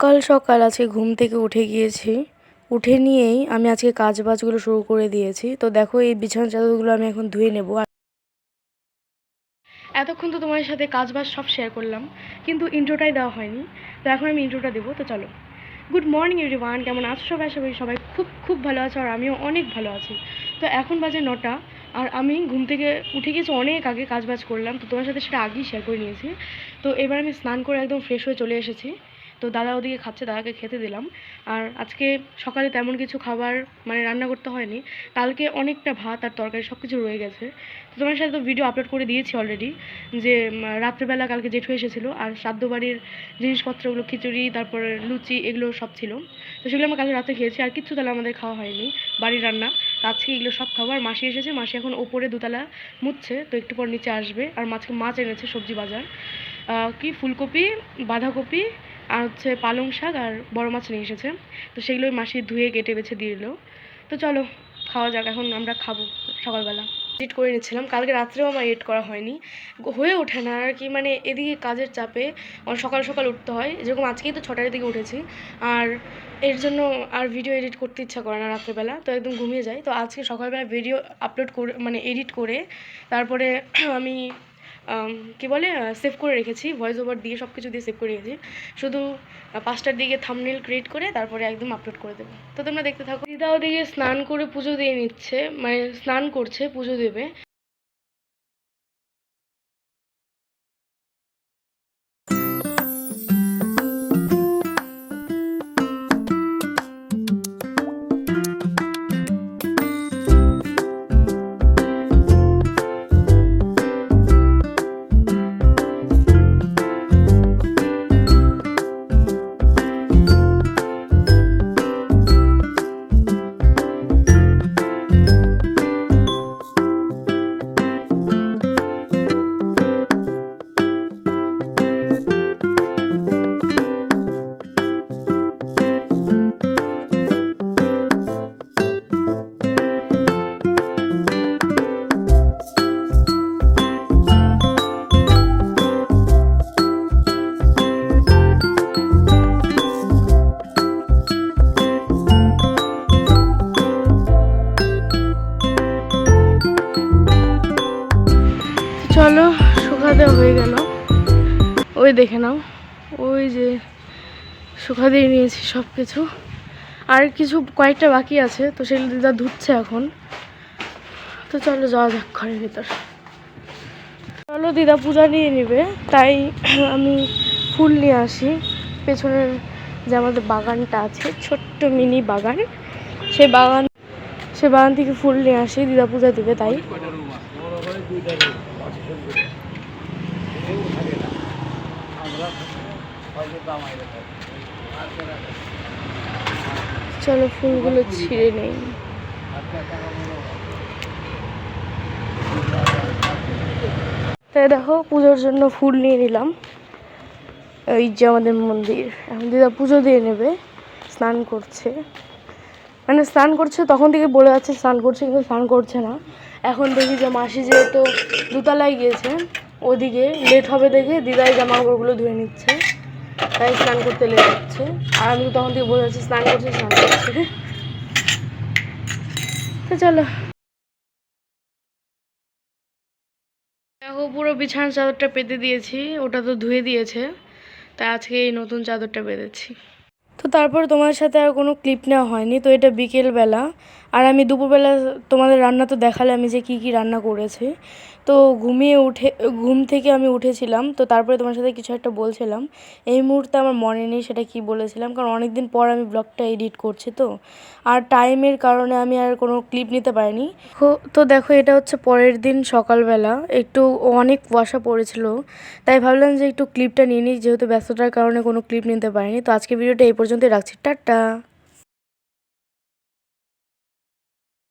সকাল সকাল আজকে ঘুম থেকে উঠে গিয়েছি। উঠে নিয়েই আমি আজকে কাজ বাজগুলো শুরু করে দিয়েছি। তো দেখো এই বিছানা চাদরগুলো আমি এখন ধুয়ে নেব। এতক্ষণ তো তোমার সাথে কাজ বাজ সব শেয়ার করলাম, কিন্তু ইন্ট্রোটাই দেওয়া হয়নি। তো এখন আমি ইন্ট্রোটা দেবো, তো চলো। গুড মর্নিং এভরিওয়ান কেমন আছো সবাই? সবাই সবাই খুব খুব ভালো আছো, আর আমিও অনেক ভালো আছি। তো এখন বাজে নটা। আর আমি ঘুম থেকে উঠে গেছি অনেক আগে কাজ বাজ করলাম, তো তোমার সাথে সেটা আগেই শেয়ার করে নিয়েছি। তো এবার আমি স্নান করে একদম ফ্রেশ হয়ে চলে এসেছি। তো দাদা ওদিকে খাচ্ছে, দাদাকে খেতে দিলাম। আর আজকে সকালে তেমন কিছু খাবার মানে রান্না করতে হয়নি। কালকে অনেকটা ভাত আর তরকারি সব কিছু রয়ে গেছে। তো তোমার সাথে তো ভিডিও আপলোড করে দিয়েছি অলরেডি যে রাত্রেবেলা কালকে জেঠু এসেছিল আর শ্রাদ্ধ বাড়ির জিনিসপত্রগুলো, খিচুড়ি, তারপরে লুচি, এগুলো সব ছিল। তো সেগুলো আমরা কালকে রাতে খেয়েছি আর কিচ্ছু তাহলে আমাদের খাওয়া হয়নি, বাড়ির রান্না। আজকে এগুলো সব খাবার মাসি এসেছে, মাসি এখন ওপরে দুতলা মুছছে, তো একটু পর নিচে আসবে। আর মাছকে মাছ এনেছে সবজি বাজার। কি? ফুলকপি, বাঁধাকপি আর হচ্ছে পালং শাক আর বড় মাছ নিয়ে এসেছে। তো সেগুলোই মাসি ধুয়ে কেটে বেছে দিয়ে দিল। তো চলো খাওয়া যাক এখন আমরা খাব সকালবেলা। এডিট করে নিচ্ছিলাম। কালকে রাত্রেও আমার এডিট করা হয়নি। হয়ে ওঠে না আর কি মানে এদিকে কাজের চাপে আমার সকাল সকাল উঠতে হয়। যেরকম আজকেই তো ছটার দিকে উঠেছি। আর এর জন্য আর ভিডিও এডিট করতে ইচ্ছা করে না রাত্রেবেলা। তো একদম ঘুমিয়ে যাই। তো আজকে সকালবেলা ভিডিও আপলোড করে মানে এডিট করে তারপরে আমি আম, কি বলে সেভ করে রেখেছি ভয়েস ওভার দিয়ে সব কিছু দিয়ে সেভ করে রেখেছি। শুধু পাঁচটার দিকে থামনেল ক্রিয়েট করে তারপরে একদম আপলোড করে দেবো। তো তোমরা দেখতে থাকো। দিদা ওদিকে স্নান করে পুজো দিয়ে নিচ্ছে মানে স্নান করছে, পুজো দেবে। ওই দেখে নাও। ওই যে শুকা দিয়ে নিয়েছি সব কিছু আর কিছু কয়েকটা বাকি আছে, তো সেগুলো দিদা ধুচ্ছে এখন। তো চলো যাওয়া যাক ঘরের ভিতর। চলো দিদা পূজা নিয়ে নেবে, তাই আমি ফুল নিয়ে আসি। পেছনের যে আমাদের বাগানটা আছে, ছোট্ট মিনি বাগান সে বাগান সে বাগান থেকে ফুল নিয়ে আসি, দিদা পূজা দিবে তাই। চলো, ফুলগুলো ছিঁড়ে নেই। তাই দেখো, পুজোর জন্য ফুল নিয়ে নিলাম। এই যে আমাদের মন্দির। এখন দিদা পুজো দিয়ে নেবে, স্নান করছে। মানে স্নান করছে, তখন থেকে বলে যাচ্ছে স্নান করছে, কিন্তু স্নান করছে না। এখন দেখি যে মাসি যেহেতু দুতলায় গিয়েছে ওদিকে লেট হবে দেখে দিদাই জামা কাপড়গুলো ধুয়ে নিচ্ছে। তাই স্নান করতে লেট হচ্ছে। আর আমি তখন থেকে বলে যাচ্ছি স্নান করছি স্নান করছি। তো চলো। দেখো, পুরো বিছানার চাদরটা পেতে দিয়েছি, ওটা তো ধুয়ে দিয়েছে। তাই আজকে এই নতুন চাদরটা বেঁধেছি। তো তারপর তোমার সাথে আর কোনো ক্লিপ নেওয়া হয়নি, তো এটা বিকেলবেলা। আর আমি দুপুরবেলা তোমাদের রান্না তো দেখালে আমি যে কি কি রান্না করেছি। তো ঘুমিয়ে উঠে, ঘুম থেকে আমি উঠেছিলাম, তো তারপরে তোমার সাথে কিছু একটা বলছিলাম। এই মুহূর্তে আমার মনে নেই সেটা কি বলেছিলাম, কারণ অনেক দিন পর আমি ব্লগটা এডিট করছি তো। আর টাইমের কারণে আমি আর কোনো ক্লিপ নিতে পারিনি। তো দেখো এটা হচ্ছে পরের দিন সকালবেলা, একটু অনেক কুয়াশা পড়েছিল, তাই ভাবলাম যে একটু ক্লিপটা নিয়ে নিই, যেহেতু ব্যস্ততার কারণে কোনো ক্লিপ নিতে পারিনি। তো আজকে ভিডিওটা এই পর্যন্তই রাখছি, টাটা।